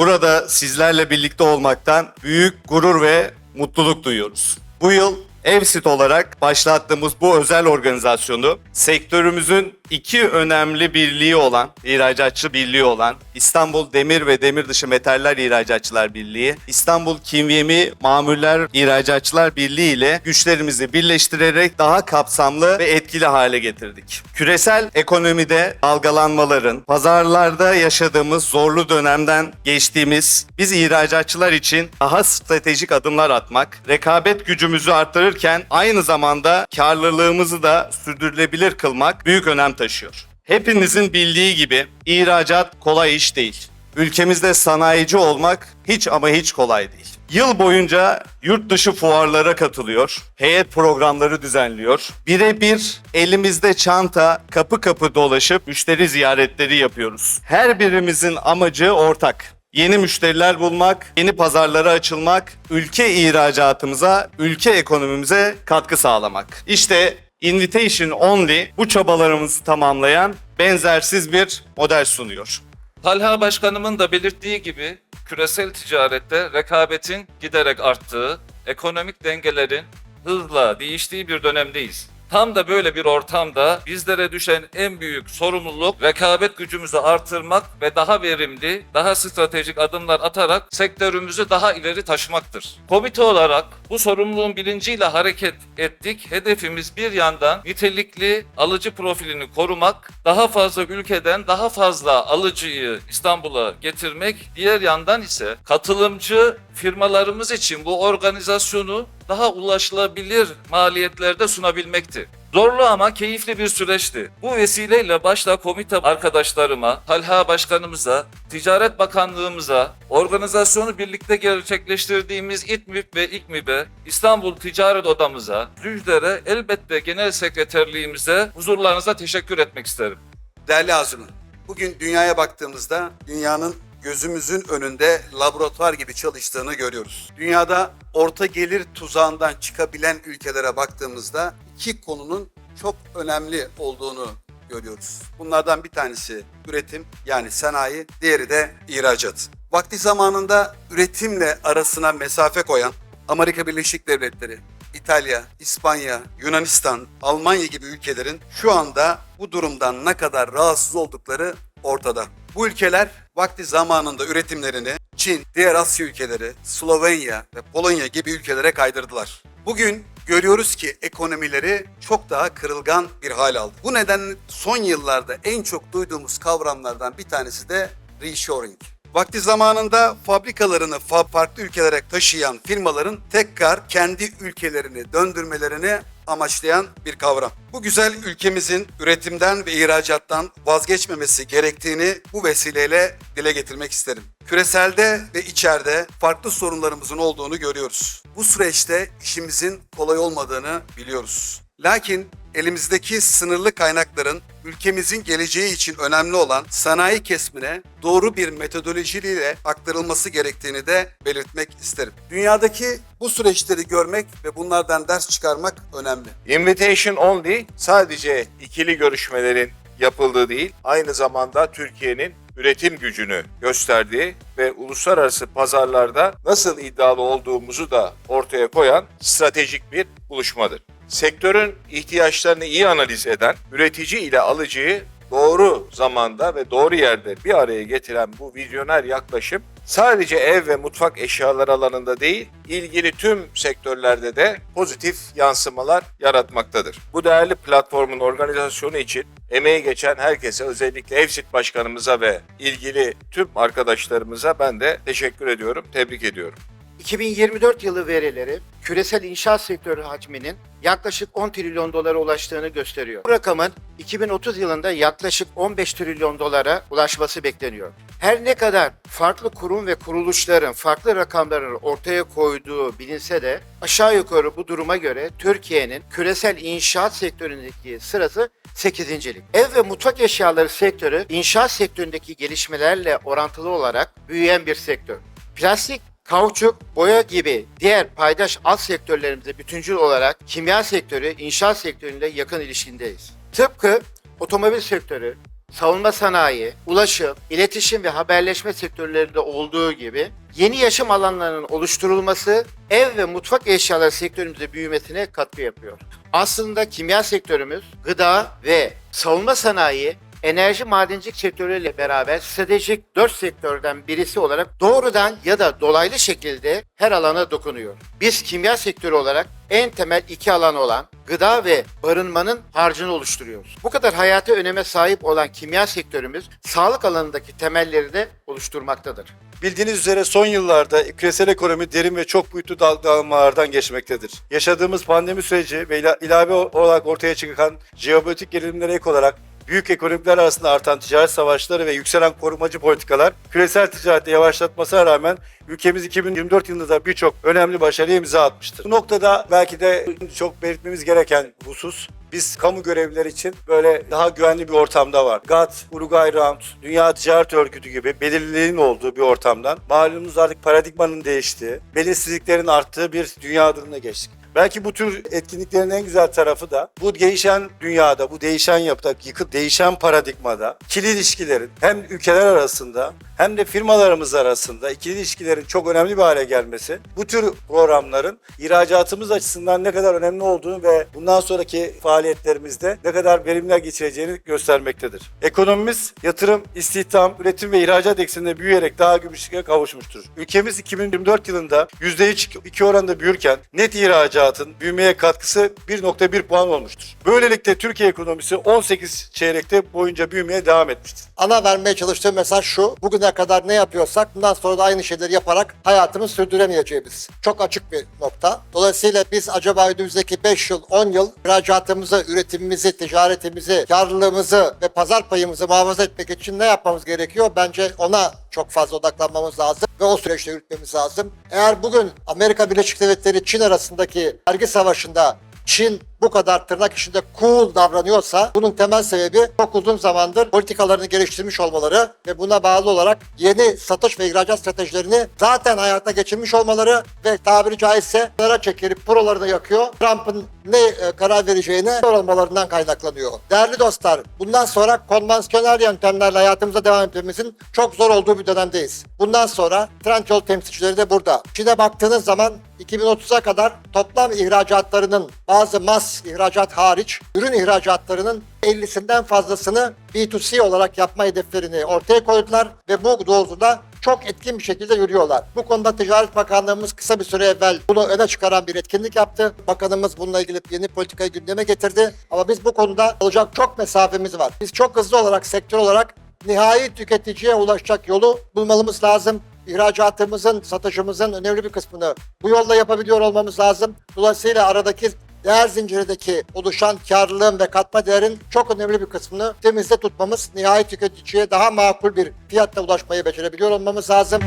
Burada sizlerle birlikte olmaktan büyük gurur ve mutluluk duyuyoruz. Bu yıl Evsit olarak başlattığımız bu özel organizasyonu sektörümüzün iki önemli birliği olan, ihracatçı birliği olan İstanbul Demir ve Demir Dışı Metaller İhracatçılar Birliği, İstanbul Kimyemi Mamuller İhracatçılar Birliği ile güçlerimizi birleştirerek daha kapsamlı ve etkili hale getirdik. Küresel ekonomide dalgalanmaların, pazarlarda yaşadığımız zorlu dönemden geçtiğimiz biz ihracatçılar için daha stratejik adımlar atmak, rekabet gücümüzü arttırırken aynı zamanda karlılığımızı da sürdürülebilir kılmak büyük önem taşıyor. Hepinizin bildiği gibi ihracat kolay iş değil. Ülkemizde sanayici olmak hiç ama hiç kolay değil. Yıl boyunca yurt dışı fuarlara katılıyor, heyet programları düzenliyor. Birebir elimizde çanta, kapı kapı dolaşıp müşteri ziyaretleri yapıyoruz. Her birimizin amacı ortak. Yeni müşteriler bulmak, yeni pazarlara açılmak, ülke ihracatımıza, ülke ekonomimize katkı sağlamak. İşte Invitation Only bu çabalarımızı tamamlayan benzersiz bir model sunuyor. Talha Başkanımın da belirttiği gibi küresel ticarette rekabetin giderek arttığı, ekonomik dengelerin hızla değiştiği bir dönemdeyiz. Tam da böyle bir ortamda bizlere düşen en büyük sorumluluk rekabet gücümüzü artırmak ve daha verimli, daha stratejik adımlar atarak sektörümüzü daha ileri taşımaktır. Komite olarak bu sorumluluğun bilinciyle hareket ettik. Hedefimiz bir yandan nitelikli alıcı profilini korumak, daha fazla ülkeden daha fazla alıcıyı İstanbul'a getirmek, diğer yandan ise katılımcı firmalarımız için bu organizasyonu daha ulaşılabilir maliyetlerde sunabilmekti. Zorlu ama keyifli bir süreçti. Bu vesileyle başta komite arkadaşlarıma, Talha Başkanımıza, Ticaret Bakanlığımıza, organizasyonu birlikte gerçekleştirdiğimiz İTMİP ve İKMİB'e, İstanbul Ticaret Odamıza, Züjder'e, elbette Genel Sekreterliğimize, huzurlarınıza teşekkür etmek isterim. Değerli Azmi, bugün dünyaya baktığımızda dünyanın gözümüzün önünde laboratuvar gibi çalıştığını görüyoruz. Dünyada orta gelir tuzağından çıkabilen ülkelere baktığımızda iki konunun çok önemli olduğunu görüyoruz. Bunlardan bir tanesi üretim yani sanayi, diğeri de ihracat. Vakti zamanında üretimle arasına mesafe koyan Amerika Birleşik Devletleri, İtalya, İspanya, Yunanistan, Almanya gibi ülkelerin şu anda bu durumdan ne kadar rahatsız oldukları ortada. Bu ülkeler vakti zamanında üretimlerini Çin, diğer Asya ülkeleri, Slovenya ve Polonya gibi ülkelere kaydırdılar. Bugün görüyoruz ki ekonomileri çok daha kırılgan bir hal aldı. Bu nedenle son yıllarda en çok duyduğumuz kavramlardan bir tanesi de reshoring. Vakti zamanında fabrikalarını fa- farklı ülkelere taşıyan firmaların tekrar kendi ülkelerini döndürmelerini amaçlayan bir kavram. Bu güzel ülkemizin üretimden ve ihracattan vazgeçmemesi gerektiğini bu vesileyle dile getirmek isterim. Küreselde ve içeride farklı sorunlarımızın olduğunu görüyoruz. Bu süreçte işimizin kolay olmadığını biliyoruz. Lakin elimizdeki sınırlı kaynakların ülkemizin geleceği için önemli olan sanayi kesmine doğru bir metodolojiyle aktarılması gerektiğini de belirtmek isterim. Dünyadaki bu süreçleri görmek ve bunlardan ders çıkarmak önemli. Invitation only sadece ikili görüşmelerin yapıldığı değil, aynı zamanda Türkiye'nin üretim gücünü gösterdiği ve uluslararası pazarlarda nasıl iddialı olduğumuzu da ortaya koyan stratejik bir buluşmadır. Sektörün ihtiyaçlarını iyi analiz eden, üretici ile alıcıyı doğru zamanda ve doğru yerde bir araya getiren bu vizyoner yaklaşım sadece ev ve mutfak eşyaları alanında değil, ilgili tüm sektörlerde de pozitif yansımalar yaratmaktadır. Bu değerli platformun organizasyonu için emeği geçen herkese özellikle Evsit Başkanımıza ve ilgili tüm arkadaşlarımıza ben de teşekkür ediyorum, tebrik ediyorum. 2024 yılı verileri küresel inşaat sektörü hacminin yaklaşık 10 trilyon dolara ulaştığını gösteriyor. Bu rakamın 2030 yılında yaklaşık 15 trilyon dolara ulaşması bekleniyor. Her ne kadar farklı kurum ve kuruluşların farklı rakamları ortaya koyduğu bilinse de aşağı yukarı bu duruma göre Türkiye'nin küresel inşaat sektöründeki sırası 8. lik. Ev ve mutfak eşyaları sektörü inşaat sektöründeki gelişmelerle orantılı olarak büyüyen bir sektör. Plastik Kauçuk, boya gibi diğer paydaş alt sektörlerimize bütüncül olarak kimya sektörü, inşaat sektöründe yakın ilişkindeyiz. Tıpkı otomobil sektörü, savunma sanayi, ulaşım, iletişim ve haberleşme sektörlerinde olduğu gibi yeni yaşam alanlarının oluşturulması ev ve mutfak eşyaları sektörümüzde büyümesine katkı yapıyor. Aslında kimya sektörümüz gıda ve savunma sanayi enerji madencilik sektörüyle beraber stratejik 4 sektörden birisi olarak doğrudan ya da dolaylı şekilde her alana dokunuyor. Biz kimya sektörü olarak en temel iki alan olan gıda ve barınmanın harcını oluşturuyoruz. Bu kadar hayati öneme sahip olan kimya sektörümüz sağlık alanındaki temelleri de oluşturmaktadır. Bildiğiniz üzere son yıllarda küresel ekonomi derin ve çok boyutlu dalgalanmalardan geçmektedir. Yaşadığımız pandemi süreci ve ila- ilave olarak ortaya çıkan jeopolitik gerilimlere ek olarak büyük ekonomiler arasında artan ticaret savaşları ve yükselen korumacı politikalar küresel ticareti yavaşlatmasına rağmen ülkemiz 2024 yılında da birçok önemli başarıya imza atmıştır. Bu noktada belki de çok belirtmemiz gereken husus biz kamu görevlileri için böyle daha güvenli bir ortamda var. GATT, Uruguay Round, Dünya Ticaret Örgütü gibi belirliliğin olduğu bir ortamdan malumunuz artık paradigmanın değiştiği, belirsizliklerin arttığı bir dünya durumuna geçtik. Belki bu tür etkinliklerin en güzel tarafı da bu değişen dünyada, bu değişen yapıda, yıkıp değişen paradigmada ikili ilişkilerin hem ülkeler arasında hem de firmalarımız arasında ikili ilişkilerin çok önemli bir hale gelmesi, bu tür programların ihracatımız açısından ne kadar önemli olduğunu ve bundan sonraki faaliyetlerimizde ne kadar verimler geçireceğini göstermektedir. Ekonomimiz yatırım, istihdam, üretim ve ihracat ekseninde büyüyerek daha gümüşlüğe kavuşmuştur. Ülkemiz 2024 yılında %2 oranında büyürken net ihracatın büyümeye katkısı 1.1 puan olmuştur. Böylelikle Türkiye ekonomisi 18 çeyrekte boyunca büyümeye devam etmiştir. ana vermeye çalıştığım mesaj şu. Bugüne kadar ne yapıyorsak bundan sonra da aynı şeyleri yaparak hayatımızı sürdüremeyeceğimiz. Çok açık bir nokta. Dolayısıyla biz acaba önümüzdeki 5 yıl, 10 yıl ihracatımızı, üretimimizi, ticaretimizi, karlılığımızı ve pazar payımızı muhafaza etmek için ne yapmamız gerekiyor? Bence ona çok fazla odaklanmamız lazım ve o süreçte yürütmemiz lazım. Eğer bugün Amerika Birleşik Devletleri Çin arasındaki vergi savaşında Çin bu kadar tırnak içinde cool davranıyorsa bunun temel sebebi çok uzun zamandır politikalarını geliştirmiş olmaları ve buna bağlı olarak yeni satış ve ihracat stratejilerini zaten hayata geçirmiş olmaları ve tabiri caizse kenara çekilip proları da yakıyor. Trump'ın ne e, karar vereceğine olmalarından kaynaklanıyor. Değerli dostlar, bundan sonra konvansiyonel yöntemlerle hayatımıza devam etmemizin çok zor olduğu bir dönemdeyiz. Bundan sonra Trendyol temsilcileri de burada. Çin'e baktığınız zaman 2030'a kadar toplam ihracatlarının bazı mas ihracat hariç ürün ihracatlarının 50'sinden fazlasını B2C olarak yapma hedeflerini ortaya koydular ve bu doğrultuda çok etkin bir şekilde yürüyorlar. Bu konuda Ticaret Bakanlığımız kısa bir süre evvel bunu öne çıkaran bir etkinlik yaptı. Bakanımız bununla ilgili yeni politikayı gündeme getirdi. Ama biz bu konuda olacak çok mesafemiz var. Biz çok hızlı olarak sektör olarak nihai tüketiciye ulaşacak yolu bulmamız lazım. İhracatımızın, satışımızın önemli bir kısmını bu yolla yapabiliyor olmamız lazım. Dolayısıyla aradaki değer zincirindeki oluşan karlılığın ve katma değerin çok önemli bir kısmını temizde tutmamız, nihai tüketiciye daha makul bir fiyatta ulaşmayı becerebiliyor olmamız lazım.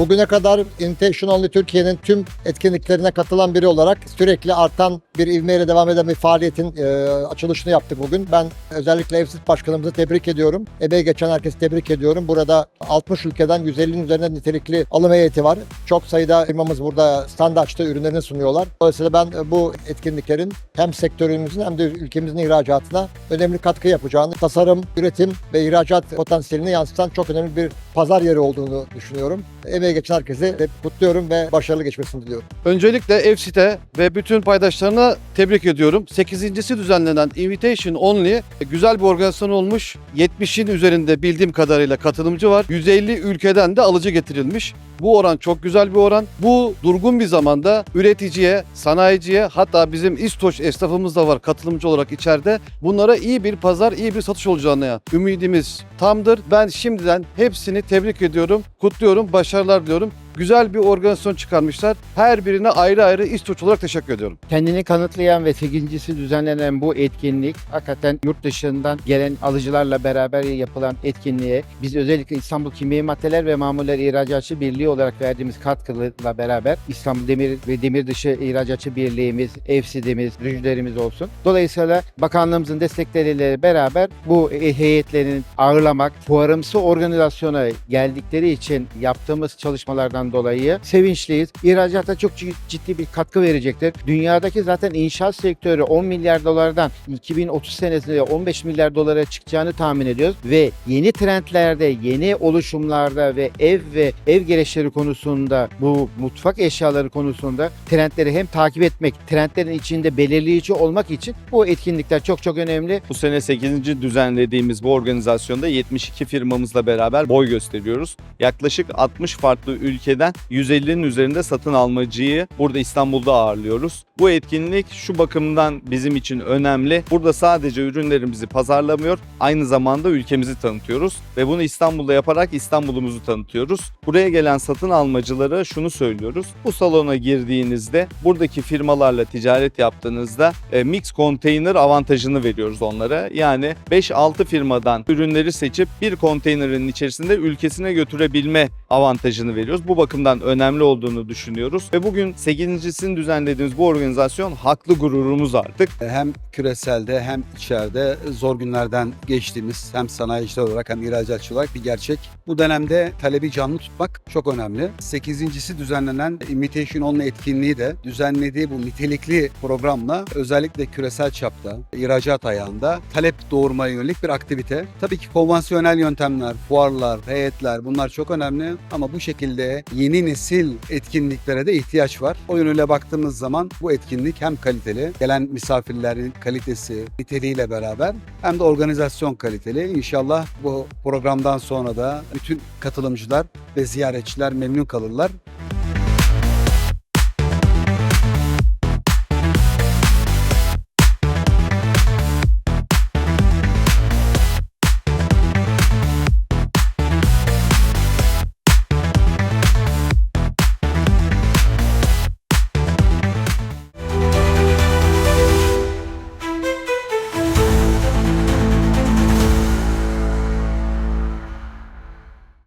Bugüne kadar Innovation Only Türkiye'nin tüm etkinliklerine katılan biri olarak sürekli artan bir ivmeyle devam eden bir faaliyetin e, açılışını yaptık bugün. Ben özellikle Evsiz Başkanımızı tebrik ediyorum. Emeği geçen herkesi tebrik ediyorum. Burada 60 ülkeden 150'nin üzerinde nitelikli alım heyeti var. Çok sayıda firmamız burada stand ürünlerini sunuyorlar. Dolayısıyla ben bu etkinliklerin hem sektörümüzün hem de ülkemizin ihracatına önemli katkı yapacağını, tasarım, üretim ve ihracat potansiyelini yansıtan çok önemli bir pazar yeri olduğunu düşünüyorum. Emeği geçen herkesi kutluyorum ve başarılı geçmesini diliyorum. Öncelikle EFSİT'e ve bütün paydaşlarına tebrik ediyorum. 8.si düzenlenen Invitation Only güzel bir organizasyon olmuş. 70'in üzerinde bildiğim kadarıyla katılımcı var. 150 ülkeden de alıcı getirilmiş. Bu oran çok güzel bir oran. Bu durgun bir zamanda üreticiye, sanayiciye hatta bizim İstoç esnafımız da var katılımcı olarak içeride. Bunlara iyi bir pazar, iyi bir satış olacağına ümidimiz tamdır. Ben şimdiden hepsini tebrik ediyorum, kutluyorum, başarılar diliyorum. Güzel bir organizasyon çıkarmışlar. Her birine ayrı ayrı İstoç olarak teşekkür ediyorum. Kendini kanıtlayan ve 8.si düzenlenen bu etkinlik hakikaten yurt dışından gelen alıcılarla beraber yapılan etkinliğe biz özellikle İstanbul Kimya Maddeler ve Mamuller İhracatçı Birliği olarak verdiğimiz katkıyla beraber İstanbul Demir ve Demir Dışı İhracatçı Birliğimiz, EFSİD'imiz, rüjülerimiz olsun. Dolayısıyla bakanlığımızın destekleriyle beraber bu heyetlerin ağırlamak, fuarımsı organizasyona geldikleri için yaptığımız çalışmalardan olmasından dolayı sevinçliyiz. İhracata çok cid- ciddi bir katkı verecektir. Dünyadaki zaten inşaat sektörü 10 milyar dolardan 2030 senesinde 15 milyar dolara çıkacağını tahmin ediyoruz ve yeni trendlerde, yeni oluşumlarda ve ev ve ev gereçleri konusunda bu mutfak eşyaları konusunda trendleri hem takip etmek, trendlerin içinde belirleyici olmak için bu etkinlikler çok çok önemli. Bu sene 8. düzenlediğimiz bu organizasyonda 72 firmamızla beraber boy gösteriyoruz. Yaklaşık 60 farklı ülkeden 150'nin üzerinde satın almacıyı burada İstanbul'da ağırlıyoruz. Bu etkinlik şu bakımdan bizim için önemli. Burada sadece ürünlerimizi pazarlamıyor, aynı zamanda ülkemizi tanıtıyoruz ve bunu İstanbul'da yaparak İstanbul'umuzu tanıtıyoruz. Buraya gelen satın almacılara şunu söylüyoruz. Bu salona girdiğinizde buradaki firmalarla ticaret yaptığınızda e, mix konteyner avantajını veriyoruz onlara. Yani 5-6 firmadan ürünleri seçip bir konteynerin içerisinde ülkesine götürebilme avantajını veriyoruz. Bu bakımdan önemli olduğunu düşünüyoruz ve bugün 8.sini düzenlediğimiz bu organizasyon haklı gururumuz artık. hem küreselde hem içeride zor günlerden geçtiğimiz hem sanayiciler olarak hem ihracatçı olarak bir gerçek. Bu dönemde talebi canlı tutmak çok önemli. 8.si düzenlenen Invitation Only etkinliği de düzenlediği bu nitelikli programla özellikle küresel çapta, ihracat ayağında talep doğurmaya yönelik bir aktivite. Tabii ki konvansiyonel yöntemler, fuarlar, heyetler bunlar çok önemli ama bu şekilde yeni nesil etkinliklere de ihtiyaç var. O yönüyle baktığımız zaman bu etkinlik hem kaliteli, gelen misafirlerin kalitesi, niteliğiyle beraber hem de organizasyon kaliteli. İnşallah bu programdan sonra da bütün katılımcılar ve ziyaretçiler memnun kalırlar.